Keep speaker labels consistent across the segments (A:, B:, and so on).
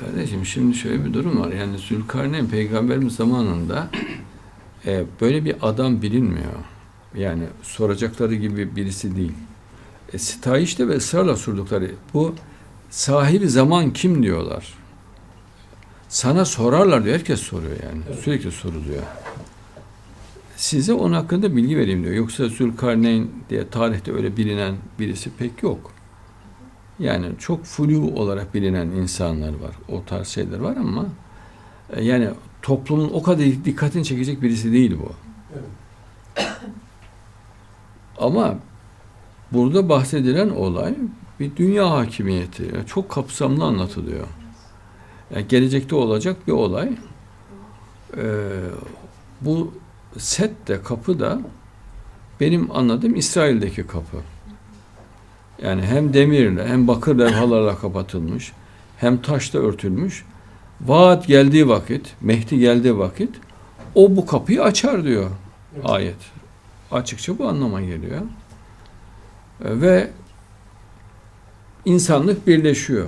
A: Kardeşim şimdi şöyle bir durum var. Yani Zülkarneyn peygamberimiz zamanında e, böyle bir adam bilinmiyor. Yani soracakları gibi birisi değil. E, sitayişte ve ısrarla sordukları bu sahibi zaman kim diyorlar. Sana sorarlar diyor. Herkes soruyor yani. Sürekli soruluyor. Size onun hakkında bilgi vereyim diyor. Yoksa Zülkarneyn diye tarihte öyle bilinen birisi pek yok. Yani çok flu olarak bilinen insanlar var. O tarz şeyler var ama e, yani toplumun o kadar dikkatini çekecek birisi değil bu. Ama burada bahsedilen olay bir dünya hakimiyeti. Yani çok kapsamlı anlatılıyor. Yani gelecekte olacak bir olay. Ee, bu set de kapı da benim anladığım İsrail'deki kapı. Yani hem demirle hem bakır levhalarla kapatılmış hem taşla örtülmüş. Vaat geldiği vakit, Mehdi geldiği vakit o bu kapıyı açar diyor ayet. Açıkça bu anlama geliyor. E, Ve insanlık birleşiyor.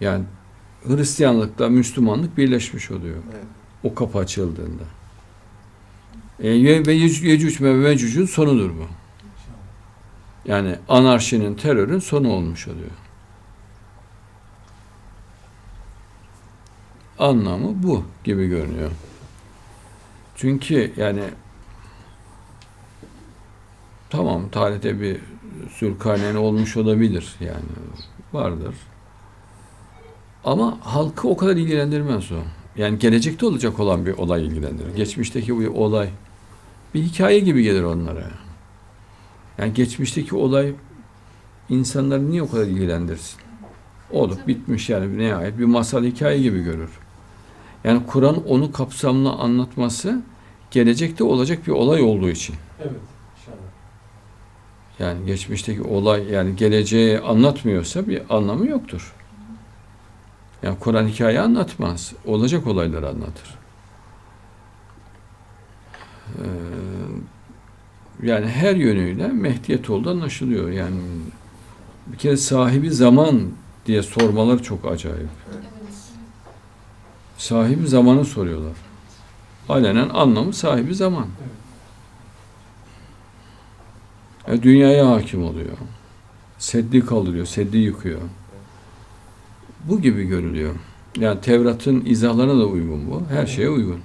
A: Yani Hristiyanlıkla Müslümanlık birleşmiş oluyor.
B: Evet.
A: O kapı açıldığında. E, ve Yec- Yecüc ve Mecüc'ün sonudur bu. Yani anarşinin, terörün sonu olmuş oluyor. Anlamı bu gibi görünüyor. Çünkü yani tamam tarihte bir Zülkarneyn olmuş olabilir yani vardır. Ama halkı o kadar ilgilendirmez o. Yani gelecekte olacak olan bir olay ilgilendirir. Geçmişteki bir olay bir hikaye gibi gelir onlara. Yani geçmişteki olay insanları niye o kadar ilgilendirsin? Olup bitmiş yani nihayet bir masal hikaye gibi görür. Yani Kur'an onu kapsamlı anlatması gelecekte olacak bir olay olduğu için.
B: Evet. İnşallah.
A: Yani geçmişteki olay yani geleceği anlatmıyorsa bir anlamı yoktur. Yani Kur'an hikaye anlatmaz. Olacak olayları anlatır. Yani her yönüyle Mehdiyet oldu anlaşılıyor. Yani bir kere sahibi zaman diye sormaları çok acayip. Sahibi zamanı soruyorlar. Alenen anlamı sahibi zaman. E, dünyaya hakim oluyor. Seddi kaldırıyor, seddi yıkıyor. Bu gibi görülüyor. Yani Tevrat'ın izahlarına da uygun bu. Her şeye uygun.